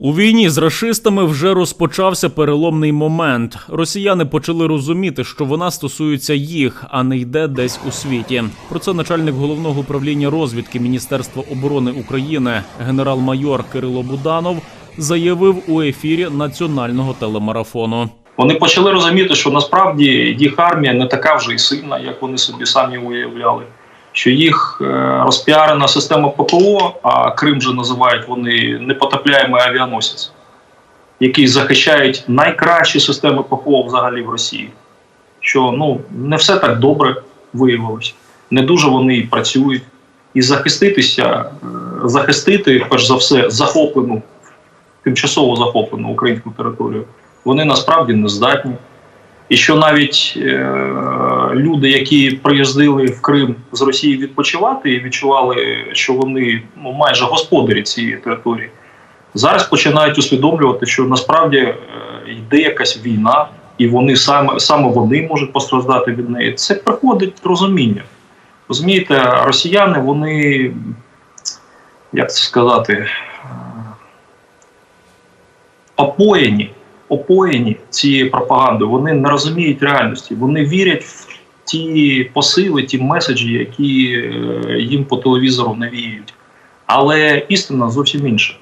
У війні з рашистами вже розпочався переломний момент. Росіяни почали розуміти, що вона стосується їх, а не йде десь у світі. Про це начальник головного управління розвідки Міністерства оборони України, генерал-майор Кирило Буданов, заявив у ефірі національного телемарафону. Вони почали розуміти, що насправді їх армія не така вже і сильна, як вони собі самі уявляли. Що їх е, розпіарена система ППО, а Крим же називають вони непотопляємий авіаносець, який захищають найкращі системи ППО взагалі в Росії. Що ну не все так добре виявилось, не дуже вони і працюють. І захиститися, е, захистити, перш за все, захоплену, тимчасово захоплену українську територію вони насправді не здатні. І що навіть е, люди, які приїздили в Крим з Росії відпочивати і відчували, що вони ну, майже господарі цієї території, зараз починають усвідомлювати, що насправді е, йде якась війна, і вони саме, саме вони можуть постраждати від неї. Це приходить розуміння. Розумієте, росіяни, вони, як це сказати, е, опоєні опоєні цією пропагандою, вони не розуміють реальності, вони вірять в ті посили, ті меседжі, які е, їм по телевізору навіюють. Але істина зовсім інша.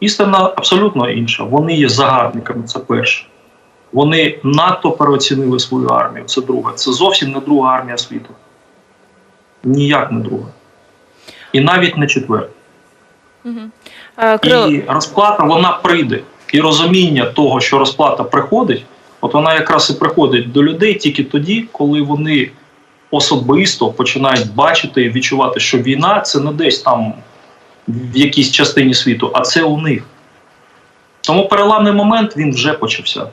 Істина абсолютно інша. Вони є загарбниками, це перше. Вони надто переоцінили свою армію. Це друге. Це зовсім не друга армія світу. Ніяк не друга. І навіть не четверта. Кирило, І розплата вона прийде. І розуміння того, що розплата приходить, от вона якраз і приходить до людей тільки тоді, коли вони особисто починають бачити і відчувати, що війна це не десь там в якійсь частині світу, а це у них. Тому переламний момент він вже почався.